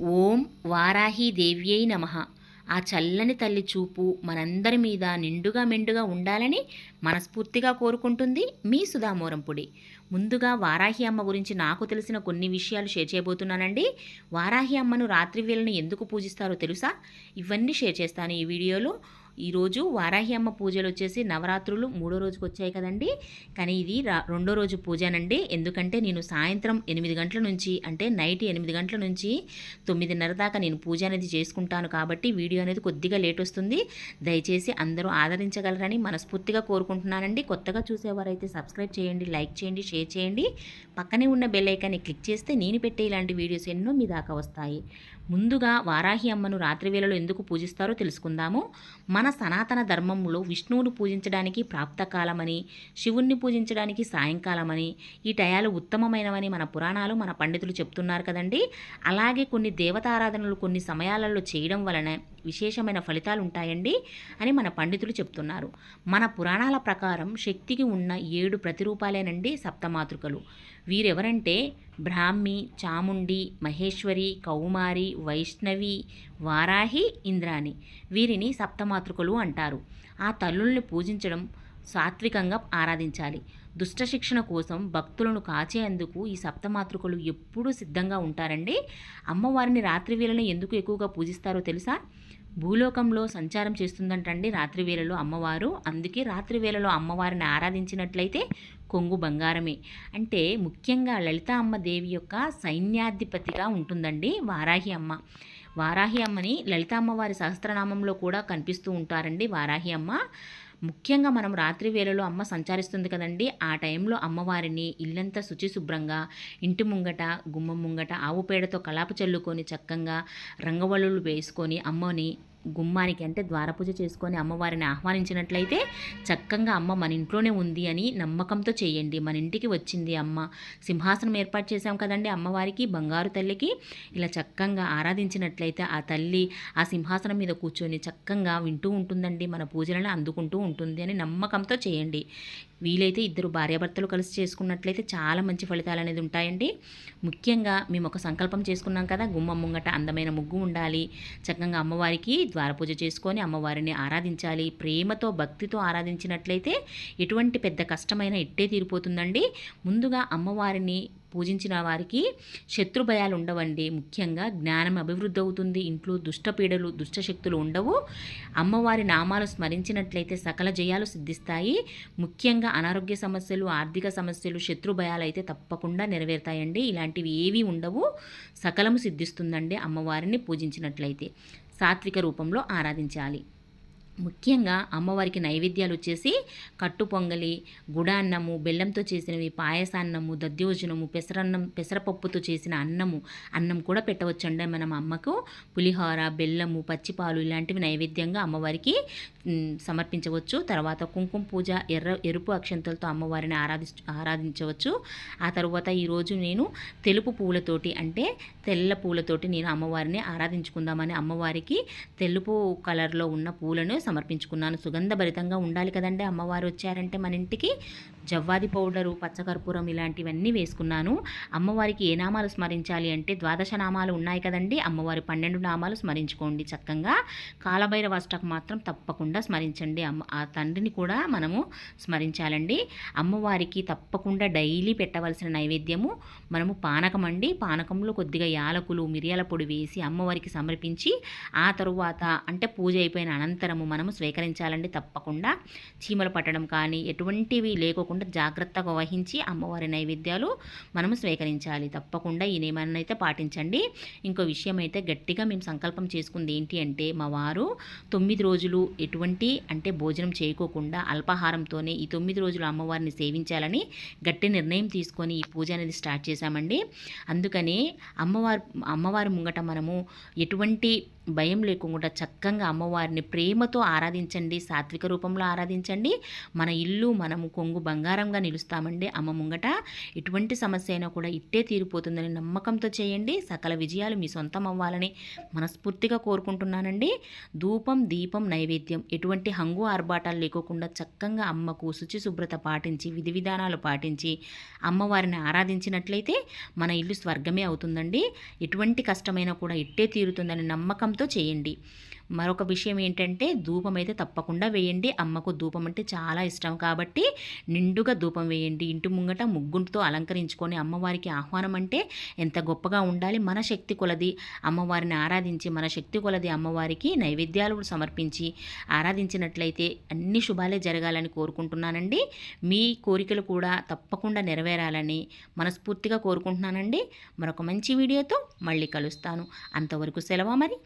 ఓం వారాహీదేవ్యై నమ. ఆ చల్లని తల్లి చూపు మనందరి మీద నిండుగా మెండుగా ఉండాలని మనస్ఫూర్తిగా కోరుకుంటుంది మీ సుధామూరంపుడి ముందుగా వారాహి అమ్మ గురించి నాకు తెలిసిన కొన్ని విషయాలు షేర్ చేయబోతున్నానండి. వారాహి అమ్మను రాత్రి వేళను ఎందుకు పూజిస్తారో తెలుసా? ఇవన్నీ షేర్ చేస్తాను ఈ వీడియోలో. ఈరోజు వారాహి అమ్మ పూజలు వచ్చేసి నవరాత్రులు మూడో రోజుకి వచ్చాయి కదండి. కానీ ఇది రెండో రోజు పూజనండి. ఎందుకంటే నేను సాయంత్రం ఎనిమిది గంటల నుంచి అంటే నైట్ ఎనిమిది గంటల నుంచి తొమ్మిదిన్నర దాకా నేను పూజ అనేది చేసుకుంటాను కాబట్టి వీడియో అనేది కొద్దిగా లేట్ వస్తుంది. దయచేసి అందరూ ఆదరించగలరని మనస్ఫూర్తిగా కోరుకుంటున్నానండి. కొత్తగా చూసేవారైతే సబ్స్క్రైబ్ చేయండి లైక్ చేయండి షేర్ చేయండి. పక్కనే ఉన్న బెల్ ఐకాన్ని క్లిక్ చేస్తే నేను పెట్టే ఇలాంటి వీడియోస్ ఎన్నో మీ దాకా వస్తాయి. ముందుగా వారాహి అమ్మను రాత్రి వేళలో ఎందుకు పూజిస్తారో తెలుసుకుందాము. మన సనాతన ధర్మంలో విష్ణువును పూజించడానికి ప్రాప్తకాలమని శివుణ్ణి పూజించడానికి సాయంకాలమని ఈ టయాలు ఉత్తమమైనవని మన పురాణాలు మన పండితులు చెప్తున్నారు కదండి. అలాగే కొన్ని దేవతారాధనలు కొన్ని సమయాలలో చేయడం వలన విశేషమైన ఫలితాలు ఉంటాయండి అని మన పండితులు చెప్తున్నారు. మన పురాణాల ప్రకారం శక్తికి ఉన్న ఏడు ప్రతిరూపాలేనండి సప్తమాతృకలు. వీరెవరంటే బ్రాహ్మి చాముండి మహేశ్వరి కౌమారి వైష్ణవి వారాహి ఇంద్రాణి. వీరిని సప్తమాతృకలు అంటారు. ఆ తల్లుల్ని పూజించడం సాత్వికంగా ఆరాధించాలి. దుష్ట శిక్షణ కోసం భక్తులను కాచేందుకు ఈ సప్తమాతృకలు ఎప్పుడూ సిద్ధంగా ఉంటారండి. అమ్మవారిని రాత్రివేళను ఎందుకు ఎక్కువగా పూజిస్తారో తెలుసా? భూలోకంలో సంచారం చేస్తుందంటండి రాత్రి వేళలో అమ్మవారు. అందుకే రాత్రి వేళలో అమ్మవారిని ఆరాధించినట్లయితే కొంగు బంగారమే. అంటే ముఖ్యంగా లలిత అమ్మ దేవి యొక్క సైన్యాధిపతిగా ఉంటుందండి వారాహి అమ్మ. వారాహి అమ్మని లలిత అమ్మవారి సహస్రనామంలో కూడా కనిపిస్తూ ఉంటారండి వారాహి అమ్మ. ముఖ్యంగా మనం రాత్రి వేళలో అమ్మ సంచరిస్తుంది కదండి. ఆ టైంలో అమ్మవారిని ఇల్లంతా శుచిశుభ్రంగా ఇంటి ముంగట గుమ్మం ముంగట ఆవు పేడతో కలాపు చల్లుకొని చక్కగా రంగవల్లులు వేసుకొని అమ్మని గుమ్మానికి అంటే ద్వారపూజ చేసుకొని అమ్మవారిని ఆహ్వానించినట్లయితే చక్కగా అమ్మ మన ఇంట్లోనే ఉంది అని నమ్మకంతో చేయండి. మన ఇంటికి వచ్చింది అమ్మ. సింహాసనం ఏర్పాటు చేశాం కదండి అమ్మవారికి బంగారు తల్లికి. ఇలా చక్కగా ఆరాధించినట్లయితే ఆ తల్లి ఆ సింహాసనం మీద కూర్చొని చక్కగా వింటూ ఉంటుందండి. మన పూజలను అందుకుంటూ ఉంటుంది అని నమ్మకంతో చేయండి. వీలైతే ఇద్దరు భార్యాభర్తలు కలిసి చేసుకున్నట్లయితే చాలా మంచి ఫలితాలు అనేది ఉంటాయండి. ముఖ్యంగా మేము ఒక సంకల్పం చేసుకున్నాం కదా గుమ్మం ముంగట అందమైన ముగ్గు ఉండాలి. చక్కగా అమ్మవారికి ద్వారపూజ చేసుకొని అమ్మవారిని ఆరాధించాలి. ప్రేమతో భక్తితో ఆరాధించినట్లయితే ఎటువంటి పెద్ద కష్టమైన ఇట్టే తీరిపోతుందండి. ముందుగా అమ్మవారిని పూజించిన వారికి శత్రు భయాలు ఉండవండి. ముఖ్యంగా జ్ఞానం అభివృద్ధి అవుతుంది. ఇంట్లో దుష్టపీడలు దుష్టశక్తులు ఉండవు. అమ్మవారి నామాలు స్మరించినట్లయితే సకల జయాలు సిద్ధిస్తాయి. ముఖ్యంగా అనారోగ్య సమస్యలు ఆర్థిక సమస్యలు శత్రు భయాలు అయితే తప్పకుండా నెరవేరుతాయండి. ఇలాంటివి ఏవి ఉండవు. సకలము సిద్ధిస్తుందండి అమ్మవారిని పూజించినట్లయితే. సాత్విక రూపంలో ఆరాధించాలి. ముఖ్యంగా అమ్మవారికి నైవేద్యాలు వచ్చేసి కట్టు పొంగలి గుడాన్నము బెల్లంతో చేసినవి పాయసాన్నము దద్యోజనము పెసరన్నం పెసరపప్పుతో చేసిన అన్నము అన్నం కూడా పెట్టవచ్చండి మనం అమ్మకు. పులిహోర బెల్లము పచ్చిపాలు ఇలాంటివి నైవేద్యంగా అమ్మవారికి సమర్పించవచ్చు. తర్వాత కుంకుమ పూజ ఎర్ర ఎరుపు అక్షంతలతో అమ్మవారిని ఆరాధి ఆరాధించవచ్చు. ఆ తర్వాత ఈరోజు నేను తెలుపు పూలతోటి అంటే తెల్ల పూలతోటి నేను అమ్మవారిని ఆరాధించుకుందామని అమ్మవారికి తెలుపు కలర్లో ఉన్న పూలను సమర్పించుకున్నాను. సుగంధభరితంగా ఉండాలి కదండి అమ్మవారు వచ్చారంటే మన ఇంటికి జవ్వాది పౌడరు పచ్చకర్పూరం ఇలాంటివన్నీ వేసుకున్నాను. అమ్మవారికి ఏ నామాలు స్మరించాలి అంటే ద్వాదశ నామాలు ఉన్నాయి కదండి అమ్మవారి పన్నెండు నామాలు స్మరించుకోండి చక్కగా. కాలభైరవ అష్టకు మాత్రం తప్పకుండా స్మరించండి. అమ్మ ఆ తండ్రిని కూడా మనము స్మరించాలండి. అమ్మవారికి తప్పకుండా డైలీ పెట్టవలసిన నైవేద్యము మనము పానకం అండి. పానకంలో కొద్దిగా యాలకులు మిరియాల పొడి వేసి అమ్మవారికి సమర్పించి ఆ తరువాత అంటే పూజ అయిపోయిన అనంతరము మనము స్వీకరించాలండి తప్పకుండా. చీమలు పట్టడం కానీ ఎటువంటివి లేకోకుండా జాగ్రత్తగా వహించి అమ్మవారి నైవేద్యాలు మనము స్వీకరించాలి. తప్పకుండా ఈ నియమాన్ని అయితే పాటించండి. ఇంకో విషయం అయితే గట్టిగా మేము సంకల్పం చేసుకుంది ఏంటి అంటే మా వారు తొమ్మిది రోజులు ఎటువంటి అంటే భోజనం చేయకోకుండా అల్పాహారంతోనే ఈ తొమ్మిది రోజులు అమ్మవారిని సేవించాలని గట్టి నిర్ణయం తీసుకొని ఈ పూజ అనేది స్టార్ట్ చేశామండి. అందుకని అమ్మవారు అమ్మవారి ముంగట మనము ఎటువంటి భయం లేకుండా చక్కగా అమ్మవారిని ప్రేమతో ఆరాధించండి సాత్విక రూపంలో ఆరాధించండి. మన ఇల్లు మనము కొంగు బంగారంగా నిలుస్తామండి. అమ్మ ముంగట ఎటువంటి సమస్య అయినా కూడా ఇట్టే తీరిపోతుందని నమ్మకంతో చేయండి. సకల విజయాలు మీ సొంతం అవ్వాలని మనస్ఫూర్తిగా కోరుకుంటున్నానండి. ధూపం దీపం నైవేద్యం ఎటువంటి హంగు ఆర్భాటాలు లేకోకుండా చక్కగా అమ్మకు శుచి శుభ్రత పాటించి విధి విధానాలు పాటించి అమ్మవారిని ఆరాధించినట్లయితే మన ఇల్లు స్వర్గమే అవుతుందండి. ఎటువంటి కష్టమైనా కూడా ఇట్టే తీరుతుందని నమ్మకం ధూపంతో చేయండి. మరొక విషయం ఏంటంటే ధూపం అయితే తప్పకుండా వేయండి. అమ్మకు ధూపం అంటే చాలా ఇష్టం కాబట్టి నిండుగా ధూపం వేయండి. ఇంటి ముంగట ముగ్గుంటితో అలంకరించుకొని అమ్మవారికి ఆహ్వానం అంటే ఎంత గొప్పగా ఉండాలి మన శక్తి కొలది. అమ్మవారిని ఆరాధించి మన శక్తి కొలది అమ్మవారికి నైవేద్యాలు సమర్పించి ఆరాధించినట్లయితే అన్ని శుభాలే జరగాలని కోరుకుంటున్నానండి. మీ కోరికలు కూడా తప్పకుండా నెరవేరాలని మనస్ఫూర్తిగా కోరుకుంటున్నానండి. మరొక మంచి వీడియోతో మళ్ళీ కలుస్తాను. అంతవరకు సెలవు మరి